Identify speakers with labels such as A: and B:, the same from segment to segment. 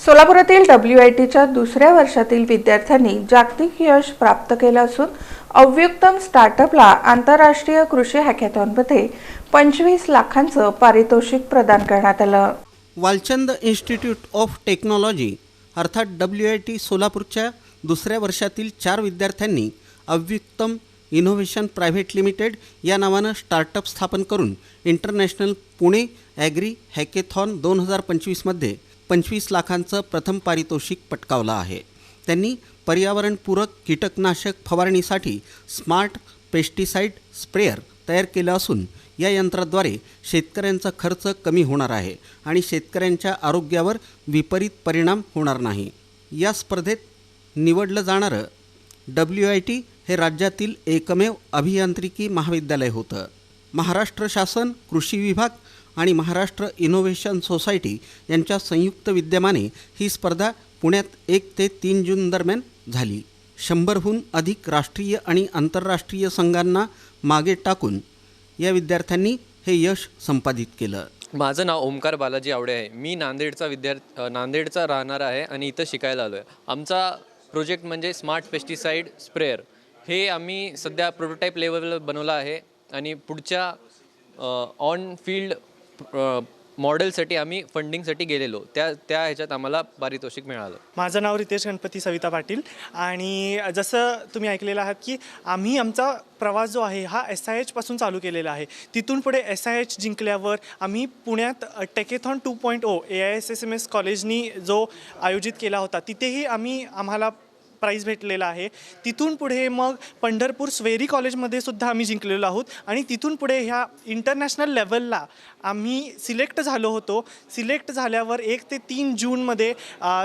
A: सोलापुरातील W I टीच्या दुसऱ्या वर्षातील विद्यार्थ्यांनी जागतिक यश प्राप्त केलं असून अव्युक्तम स्टार्टअपला आंतरराष्ट्रीय कृषी हॅकॅथॉनमध्ये पंचवीस लाखांचं पारितोषिक प्रदान करण्यात आलं.
B: वालचंद इन्स्टिट्यूट ऑफ टेक्नॉलॉजी अर्थात डब्ल्यू आय टी सोलापूरच्या दुसऱ्या वर्षातील चार विद्यार्थ्यांनी अव्युक्तम इनोव्हेशन प्रायव्हेट लिमिटेड या नावानं स्टार्टअप स्थापन करून इंटरनॅशनल पुणे ॲग्री हॅकेथॉन दोन हजार पंचवीसमध्ये पंचवीस लाखांचं प्रथम पारितोषिक पटकावलं आहे. त्यांनी पर्यावरणपूरक कीटकनाशक फवारणीसाठी स्मार्ट पेस्टिसाइड स्प्रेअर तयार केलं असून या यंत्राद्वारे शेतकऱ्यांचा खर्च कमी होणार आहे आणि शेतकऱ्यांच्या आरोग्यावर विपरीत परिणाम होणार नाही. या स्पर्धेत निवडलं जाणारं डब्ल्यू आय टी हे राज्यातील एकमेव अभियांत्रिकी महाविद्यालय होतं. महाराष्ट्र शासन कृषी विभाग आणि महाराष्ट्र इनोव्हेशन सोसायटी यांच्या संयुक्त विद्यमाने ही स्पर्धा पुण्यात एक ते तीन जून दरम्यान झाली. शंभरहून अधिक राष्ट्रीय आणि आंतरराष्ट्रीय संघांना मागे टाकून या विद्यार्थ्यांनी हे यश संपादित केलं.
C: माझं नाव ओमकार बालाजी आवडे आहे. मी नांदेडचा विद्यार्थी नांदेडचा राहणार आहे आणि इथं शिकायला आलो आहे आमचा प्रोजेक्ट म्हणजे स्मार्ट पेस्टिसाईड स्प्रेअर. हे आम्ही सध्या प्रोटोटाईप लेवलवर बनवलं आहे आणि पुढच्या ऑन फील्ड मॉडेलसाठी आम्ही फंडिंगसाठी गेलेलो. त्या त्या ह्याच्यात आम्हाला पारितोषिक मिळालं.
D: माझं नाव रितेश गणपती सविता पाटील. आणि जसं तुम्ही ऐकलेलं आहात की आम्ही आमचा प्रवास जो आहे हा एस आय एचपासून चालू केलेला आहे. तिथून पुढे एस आय एच जिंकल्यावर आम्ही पुण्यात techathon two point O A I S S M S कॉलेजनी जो आयोजित केला होता तिथेही आम्ही आम्हाला प्राईज भेटलेला आहे. तिथून पुढे मग पंढरपूर स्वेरी कॉलेजमध्ये सुद्धा आम्ही जिंकलेलो आहोत आणि तिथून पुढे ह्या इंटरनॅशनल लेवलला आम्ही सिलेक्ट झालो होतो. सिलेक्ट झाल्यावर एक ते तीन जूनमध्ये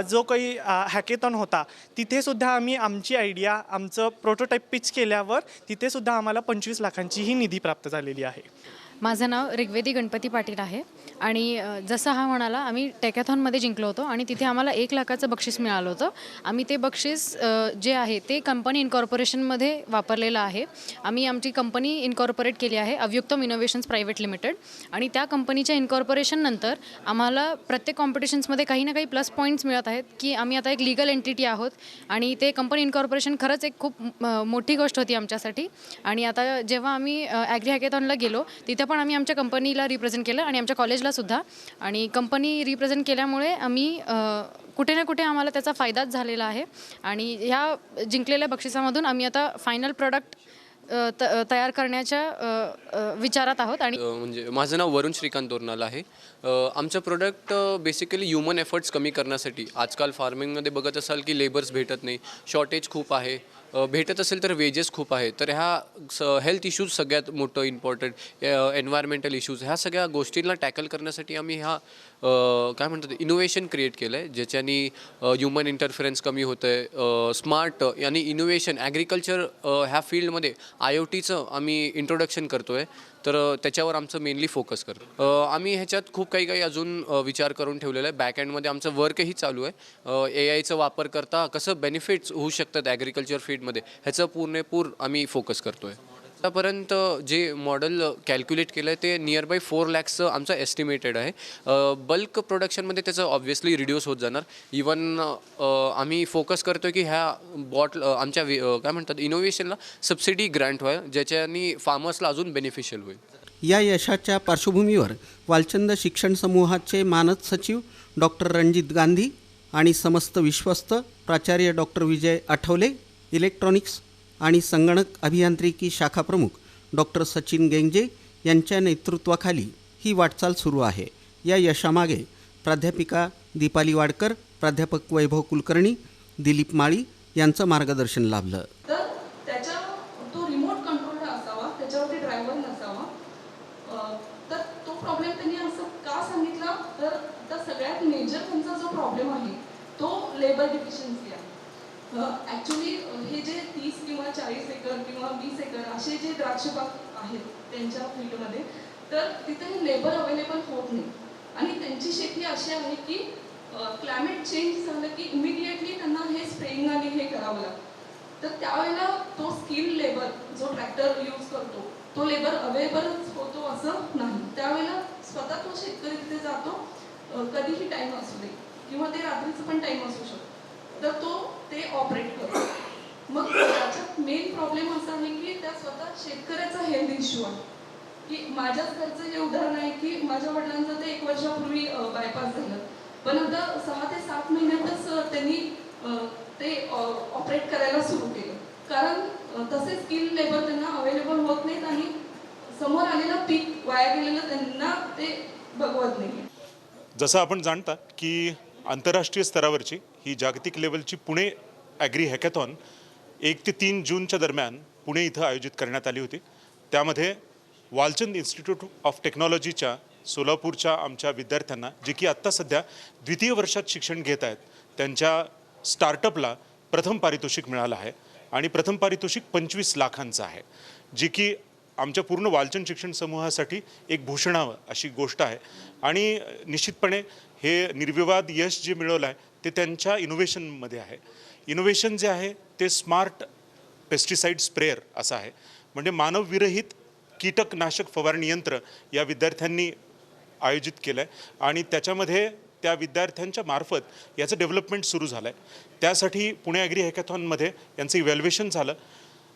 D: जो काही हॅकेथॉन होता तिथेसुद्धा आम्ही आमची आयडिया आमचं प्रोटोटाईप पिच केल्यावर तिथेसुद्धा आम्हाला पंचवीस लाखांची ही निधी प्राप्त झालेली आहे.
E: माझं नाव ऋग्वेदी गणपती पाटील आहे. आणि जसं हा म्हणाला आम्ही टेकॅथॉनमध्ये जिंकलो होतो आणि तिथे आम्हाला एक लाखाचं बक्षीस मिळालं होतं. आम्ही ते बक्षीस जे आहे ते कंपनी इन्कॉर्पोरेशनमध्ये वापरलेलं आहे. आम्ही आमची कंपनी इन्कॉर्पोरेट केली आहे अव्युक्तम इनोव्हेशन्स प्रायव्हेट लिमिटेड. आणि त्या कंपनीच्या इन्कॉर्पोरेशननंतर आम्हाला प्रत्येक कॉम्पिटिशन्समध्ये काही ना काही प्लस पॉईंट्स मिळत आहेत की आम्ही आता एक लिगल एंटिटी आहोत. आणि ते कंपनी इन्कॉर्पोरेशन खरंच एक खूप म- मोठी गोष्ट होती आमच्यासाठी. आणि आता जेव्हा आम्ही ॲग्री हॅकेथॉनला गेलो तिथे पण आम्ही आमच्या कंपनीला रिप्रेझेंट केलं आणि आमच्या कॉलेजला सुद्धा. आणि कंपनी रिप्रेझेंट केल्यामुळे आम्ही कुठे ना कुठे आम्हाला त्याचा फायदाच झालेला आहे. आणि ह्या जिंकलेल्या बक्षिसामधून आम्ही आता फायनल प्रोडक्ट तयार करण्याच्या विचारात आहोत. आणि
F: म्हणजे माझं नाव वरुण श्रीकांत दोरनाल आहे. आमचं प्रोडक्ट बेसिकली ह्युमन एफर्ट्स कमी करण्यासाठी आजकाल फार्मिंगमध्ये बघत असाल की लेबर्स भेटत नाही. शॉर्टेज खूप आहे. भेटत असेल तर वेजेस खूप आहे तर ह्या स हेल्थ इश्यूज सगळ्यात मोठं इम्पॉर्टंट एन्व्हायरमेंटल इश्यूज ह्या सगळ्या गोष्टींना टॅकल करण्यासाठी आम्ही ह्या काय म्हणतात इनोव्हेशन क्रिएट केलं आहे ज्याच्यानी ह्युमन इंटरफरन्स कमी होतं आहे स्मार्ट आणि इनोव्हेशन ॲग्रिकल्चर ह्या फील्डमध्ये आय ओ टीचं आम्ही इंट्रोडक्शन करतो आहे तर त्याच्यावर आमचं मेनली फोकस करतो. आम्ही ह्याच्यात खूप काही काही अजून विचार करून ठेवलेला आहे. बॅक एंडमध्ये आमचं वर्कही चालू आहे. ए आयचा वापर करता कसं बेनिफिट्स होऊ शकतात ॲग्रिकल्चर फील्डमध्ये ह्याचं पूर्णपूर आम्ही फोकस करतो आहे आतापर्यंत जे मॉडेल कॅल्क्युलेट केलं आहे ते नियर बाय फोर लॅक्सचं आमचं एस्टिमेटेड आहे. बल्क प्रोडक्शनमध्ये त्याचं ऑब्व्हियसली रिड्यूस होत जाणार. इवन आम्ही फोकस करतो की ह्या बॉटल आमच्या काय म्हणतात इनोव्हेशनला सबसिडी ग्रँट व्हाय ज्याच्यानी फार्मर्सला अजून बेनिफिशियल होईल.
B: या यशाच्या पार्श्वभूमीवर वालचंद शिक्षण समूहाचे मानद सचिव डॉक्टर रणजित गांधी आणि समस्त विश्वस्त प्राचार्य डॉक्टर विजय आठवले इलेक्ट्रॉनिक्स आणि संगणक अभियांत्रिकी शाखाप्रमुख डॉक्टर सचिन गेंगजे यांच्या नेतृत्वाखाली ही वाटचाल सुरू आहे. या यशामागे प्राध्यापिका दीपाली वाडकर प्राध्यापक वैभव कुलकर्णी दिलीप माळी यांचं मार्गदर्शन लाभलं.
G: तर त्याच्या तो रिमोट कंट्रोल असावा त्याच्यावरती ड्रायव्हर नसावा. तर तो प्रॉब्लेम त्यांनी असं का सांगितला? तर सगळ्यात मेजर त्यांचा जो प्रॉब्लेम आहे तो लेबर डिफिशियन्सी आहे. ॲक्च्युली हे जे तीस किंवा चाळीस एकर किंवा वीस एकर असे जे द्राक्षबाग आहेत त्यांच्या फील्डमध्ये तर तिथे लेबर अवेलेबल होत नाही. आणि त्यांची शेती अशी आहे की क्लायमेट चेंज झालं की इमिडिएटली त्यांना हे स्प्रेइंग आणि हे करावं लागतं. तर त्यावेळेला तो स्किल लेबर जो ट्रॅक्टर यूज करतो तो लेबर अवेलेबलच होतो असं नाही. त्यावेळेला स्वतः तो शेतकरी तिथे जातो. कधीही टाईम असू दे किंवा ते रात्रीचं पण टाईम असू शकतो. तर तो ते ऑपरेट करतो मग त्याच्यात मेन प्रॉब्लेम असा आहे की त्या स्वतः शेतकऱ्याचा हेल्थ इश्यू आहे. की माझ्याच घरचं हे उदाहरण आहे की माझ्या वडिलांचं ते एक वर्षापूर्वी बायपास झालं. पण आता सहा ते सात महिन्यातच त्यांनी ते ऑपरेट करायला सुरू केलं. कारण तसे स्किल लेबर त्यांना अवेलेबल होत नाहीत आणि समोर आलेलं पीक वाया गेलेलं त्यांना ते बघवत नाही
H: जसं आपण जाणता की आंतरराष्ट्रीय स्तरावरची ही जागतिक लेवलची पुणे ॲग्री हॅकॅथॉन एक ते तीन जूनच्या दरम्यान पुणे इथं आयोजित करण्यात आली होती. त्यामध्ये वालचंद इन्स्टिट्यूट ऑफ टेक्नॉलॉजीच्या सोलापूरच्या आमच्या विद्यार्थ्यांना जे की आत्ता सध्या द्वितीय वर्षात शिक्षण घेत आहेत त्यांच्या स्टार्टअपला प्रथम पारितोषिक मिळालं आहे आणि प्रथम पारितोषिक पंचवीस लाखांचं आहे जी की आमच्या पूर्ण वालचंद शिक्षण समूहासाठी एक भूषणावं अशी गोष्ट आहे. आणि निश्चितपणे हे निर्विवाद यश जे मिळवलं आहे ते त्यांच्या इनोव्हेशनमध्ये आहे. इनोव्हेशन जे आहे ते स्मार्ट पेस्टिसाईड स्प्रेअर असं आहे. म्हणजे मानवविरहित कीटकनाशक फवारणी यंत्र या विद्यार्थ्यांनी आयोजित केलं आहे आणि त्याच्यामध्ये त्या विद्यार्थ्यांच्या मार्फत याचं डेव्हलपमेंट सुरू झालं आहे त्यासाठी पुणे ॲग्री हॅकॅथॉनमध्ये यांचं इव्हॅल्युएशन झालं.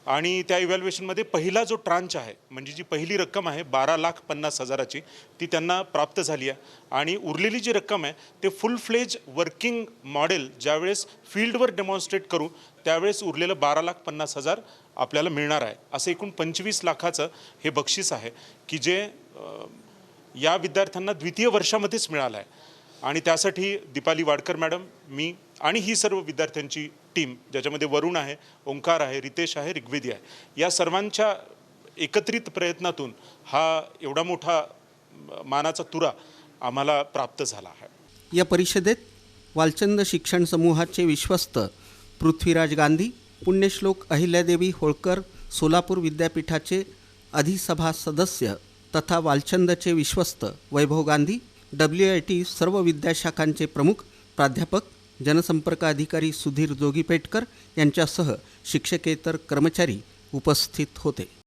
H: आणि त्या इव्हॅल्युएशनमध्ये पहिला जो ट्रांच आहे म्हणजे जी पहिली रक्कम आहे बारा लाख पन्नास हजाराची ती त्यांना प्राप्त झाली आहे. आणि उरलेली जी रक्कम आहे ते फुल फ्लेज वर्किंग मॉडेल ज्यावेळेस फील्डवर डेमॉन्स्ट्रेट करू त्यावेळेस उरलेलं बारा लाख पन्नास हजार आपल्याला मिळणार आहे. असं एकूण पंचवीस लाखाचं हे बक्षीस आहे की जे या विद्यार्थ्यांना द्वितीय वर्षामध्येच मिळालं आहे. आणि त्यासाठी दीपाली वाडकर मॅडम मी आणि ही सर्व विद्यार्थ्यांची टीम ज्याच्यामध्ये वरुण आहे ओंकार आहे रितेश आहे ऋग्वेदी आहे या सर्वांच्या एकत्रित प्रयत्नातून हा एवढा मोठा मानाचा तुरा आम्हाला प्राप्त झाला आहे.
B: या परिषदेत वालचंद शिक्षण समूहाचे विश्वस्त पृथ्वीराज गांधी पुण्यश्लोक अहिल्यादेवी होळकर सोलापूर विद्यापीठाचे अधिसभा सदस्य तथा वालचंदचे विश्वस्त Vaibhav Gandhi W I T सर्व विद्याशाखांचे प्रमुख प्राध्यापक जनसंपर्क अधिकारी सुधीर जोगीपेटकर यांच्यासह शिक्षकेतर कर्मचारी उपस्थित होते.